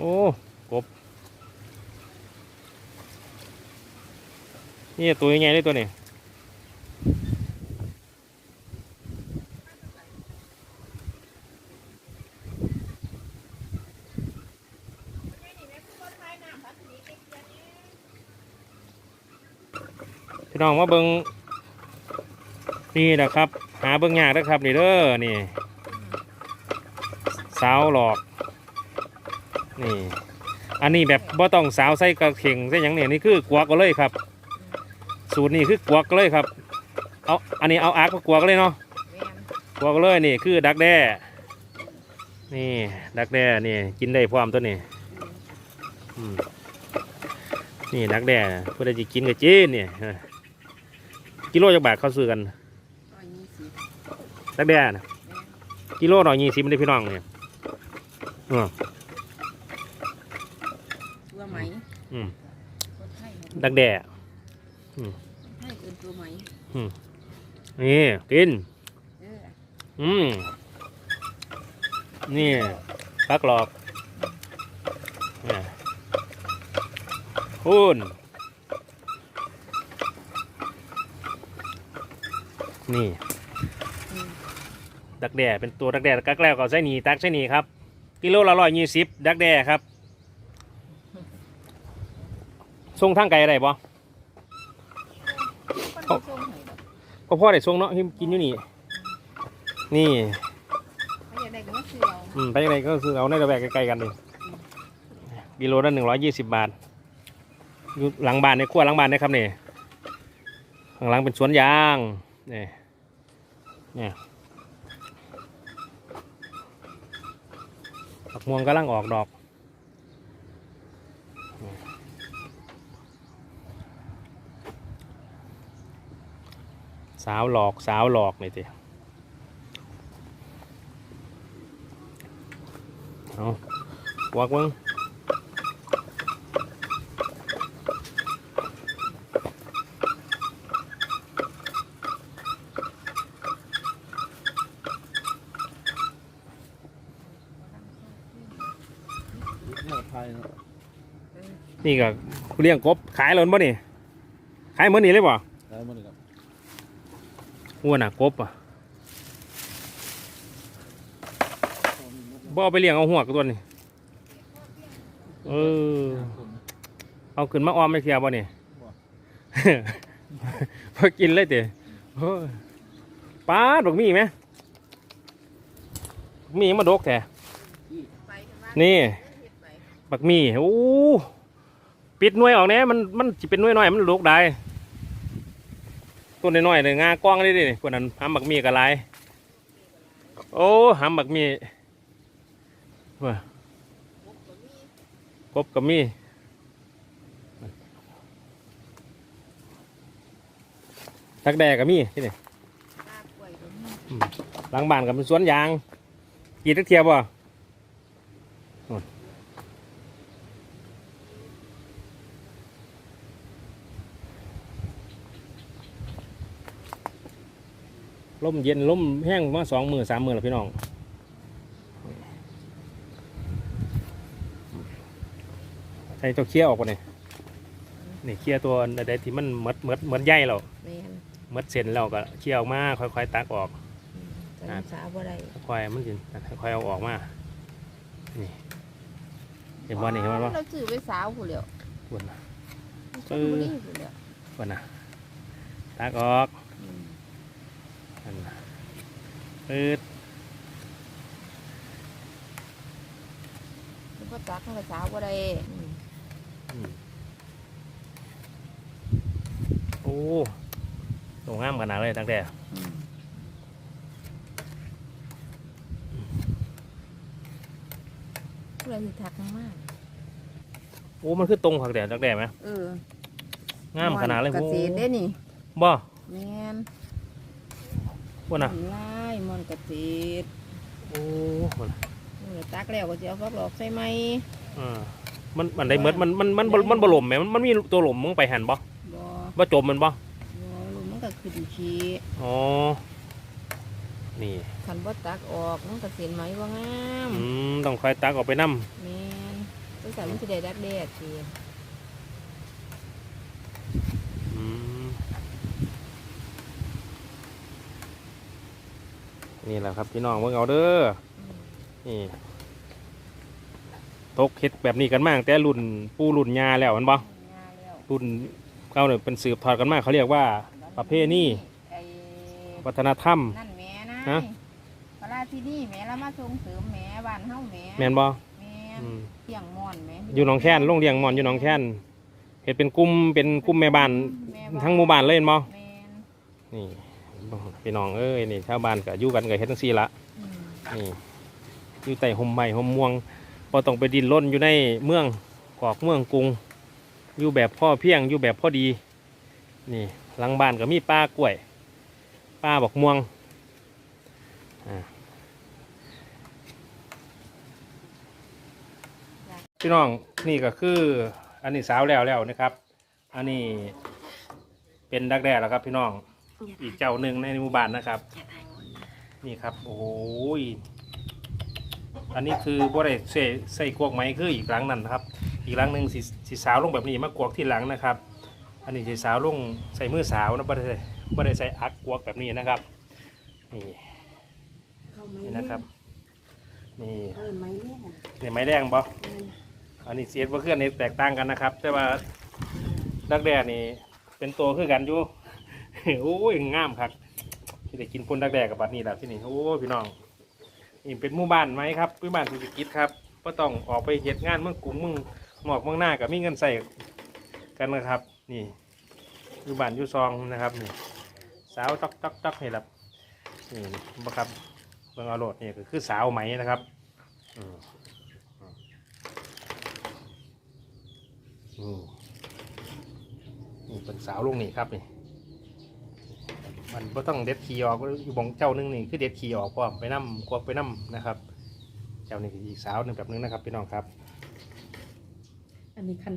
โอ้กบนี่ตัวยังไงเลยตัวนี้พี่น้องมาเบิงนี่นะครับ หาเบิงยากนะครับนี่เด้อนี่สาวหลอก นี่ อันนี้แบบบ่ต้องสาวใส่กระเข่งใส่หยังเนี่ยนี่คือกวักก็เลยครับ สูตรนี่คือกวักก็เลยครับ เอาอันนี้เอาอาร์กมากวักเลยเนาะแม่นกวักก็เลยนี่คือดักแด้นี่ดักแด้นี่กินได้พร้อมตัวนี้อืมนี่ดักแด้เพื่อจะกินกับจีนเนี่ยฮะกิโลจักบาทเขาซื้อกันร้อยยี่สิบดักแด้นะกิโลหน่อยยี่สิบไม่ได้พี่น้องเนี่ยอืม ตัวไหม อืมคนไทยดักแด้คนไทยเป็นตัวไหมนี่กิน เอออืมนี่พักหลอกเนี่ยคุณนี่อืมดักแด่เป็นตัวดักแด่กักแล้วก็ใส่หนีตักใส่หนีครับ กิโลละร้อยยี่สิบดักแด่ครับ ส่งทางไกลอะไรบ่คนที่ส่งให้ดอกก็พ่อได้ส่งเนาะที่กินอยู่นี่ นี่ไม่อยากได้ก็มาซื้อเอาอืมไปยังไงก็คือเอาในระแวกใกล้ๆกันเลยกิโลละหนึ่งร้อยยี่สิบบาทอยู่หลังบ้านในครัวหลังบ้านนะครับนี่ข้างหลังเป็นสวนยางนี่เนี่ยผักม่วงกำลังออกดอก สาวหลอกสาวหลอกนี่ทีเอาวักมึงหน้าไทยเนาะนี่ก็เลี้ยงกบขายแล้วบ่นี่ ขายเหมือนนี่เลยบ่ได้หมดเลยครับ อ้วนอะกบอะบ่เอาไปเลี้ยงเอาหัวกับตัวนี่เออ เอาขึ้นมาออมไม่เทียบ่นี่พอกินเลยเต๋อป้าดบอกมีไหมบักมีมาดกแท้ไปกันว่านี่เฮ็ดไปบักมีโอ้ปิดหน่วยออกแน่มันมันจะเป็นหน่วยน้อยมันลูกได้ ต้นน้อยๆเลยงากว้างเลยดิพวกนั้นหำบักมีกับลายโอ้หำบักมีว่ากบกับมีทักแดกับมีที่นี่ลากกล้วยก็มีหลังบ้านกับเป็นสวนยางกรีดทักเทียบบ่ ลมเย็นลมแห้งมาสองมือสามมือแล้วพี่น้องใช้ตัวเคี้ยออกไปนี่นี่เคี้ยตัวใดๆที่มันเหมือดเหมือดเหมือดใหญ่แล้วแม่นเหมือดเส้นแล้วก็เคี้ยออกมาค่อยๆตักออกอืมแต่น้ำสาวบ่ได้ค่อยมันสิค่อยเอาออกมานี่เห็นบ่นี่เห็นบ่เราซื้อไปสาวผู้เดียวปวดนะชลบุรีผู้เดียวปวดนะตักออกอืม นั่นน่ะปืดแล้วก็ตักมันก็สาวบ่ได้อืมอืมโอ้ตรงงามขนาดเลยตั้งแต่อืมผู้ใดสิทักมามากโอ้มันคือตรงผักแดดตั้งแต่ไหมเออ งามขนาดเลยเกโอ้ษตรเด้นี่บ่ แม่น ปวดนะลายมอนเกษตรโอ้ปวดน่ะเออตักแล้วก็จะเอาฟักหลอกใส่ไหมอ่ามันมันได้เหมือนมันมันมันมันมันบ่หล่มไหมมันมันมีตัวหล่มมึงไปหันบ่บ่บ่จมมันบ่บ่ลูกมันก็ขึ้นขี้อ๋อนี่คันบ่ตักออกมันก็เสียนไหมว่างามอืมต้องคอยตักออกไปน้แม่นำตั้งแต่มันจะได้ดักแด้ทีอืม นี่แหละครับพี่น้องเมื่งเอาเด้ออืมนี่ตกเฮ็ดแบบนี้กันมากแต่รุ่นปู่รุ่นยาแล้วมันบ่งาแล้วรุ่นเก่าเนี่ยเป็นสืบทอดกันมาเขาเรียกว่าประเพณีไอ้วัฒนธรรมนั่นแม่นะฮะเวลาที่นี่แม่เรามาส่งเสริมแม่บ้านเฮาแม่แม่นบ่แม่อืมเลี้ยงม่อนแม่อยู่หนองแค้นโรงเรียงหมอนอยู่หนองแค้นเฮ็ดเป็นกลุ่มเป็นกลุ่มแม่บ้านแม่ทั้งหมู่บ้านเลยเห็นบ่แม่นนี่ พี่น้องเอ้ยนี่ชาวบ้านก็อยู่กันก็เฮ็ดจังซี่ละอืมนี่อยู่ใต้ห่มไม้ห่มม่วงบ่ต้องไปดินร่นอยู่ในเมืองกอกเมืองกรุง อยู่แบบพ่อเพียงอยู่แบบพอดี นี่หลังบ้านก็มีป้ากล้วยป้าบอกม่วงอ่าพี่น้องนี่ก็คืออันนี้สาวแล้วแล้วนะครับ อันนี้เป็นดักแด้แล้วครับพี่น้อง อีกเจ้าหนึ่งในหมู่บ้านนะครับนี่ครับ โอ้โหยอันนี้คือบ่ได้ใส่ใส่กวกไหมคืออีกหลังนั่นนะครับ อีกหลังหนึ่งสีสีสาวลงแบบนี้มากวกที่หลังนะครับ อันนี้สีสาวลงใส่มือสาวนะบ่ได้ใส่บ่ได้ใส่อักกวกแบบนี้นะครับนี่นี่นะครับนี่เออไม่เนี่ยเนี่ยไม้แดงบ่อันนี้เสียดว่าเคลื่อนนี่แตกต่างกันนะครับ แต่ว่าดักแด้นี่เป็นตัวคือกันอยู่ โอ้ยงามครับที่ได้กินพ่นดักแด้กับบัดนี้แหละที่นี่โอ้พี่น้องนี่เป็นหมู่บ้านไหมครับหมู่บ้านเศรกิจครับก็ต้องออกไปเหตุงานเมืองกรุงเมืองหมอกเมืองหน้ากับมีเงินใส่กันนะครับ นี่อยู่บ้านอยู่ซองนะครับนี่สาวตักตักตักนี่แหละนี่บ่ครับเบิ่งอาโหลดนี่ก็คือสาวไหมนะครับอืมอืมนี่นี่เป็นสาวลุงนี่ครับนี่ มันก็ต้องเด็ดขี่ออกอยู่บองเจ้านึงนี่คือเด็ดขีออกพร้อมไปนํกวกไปนํนะครับ เจ้านี่อีกสาวหนึ่งแบบนึงนะครับพี่น้องครับ อันนี้คัน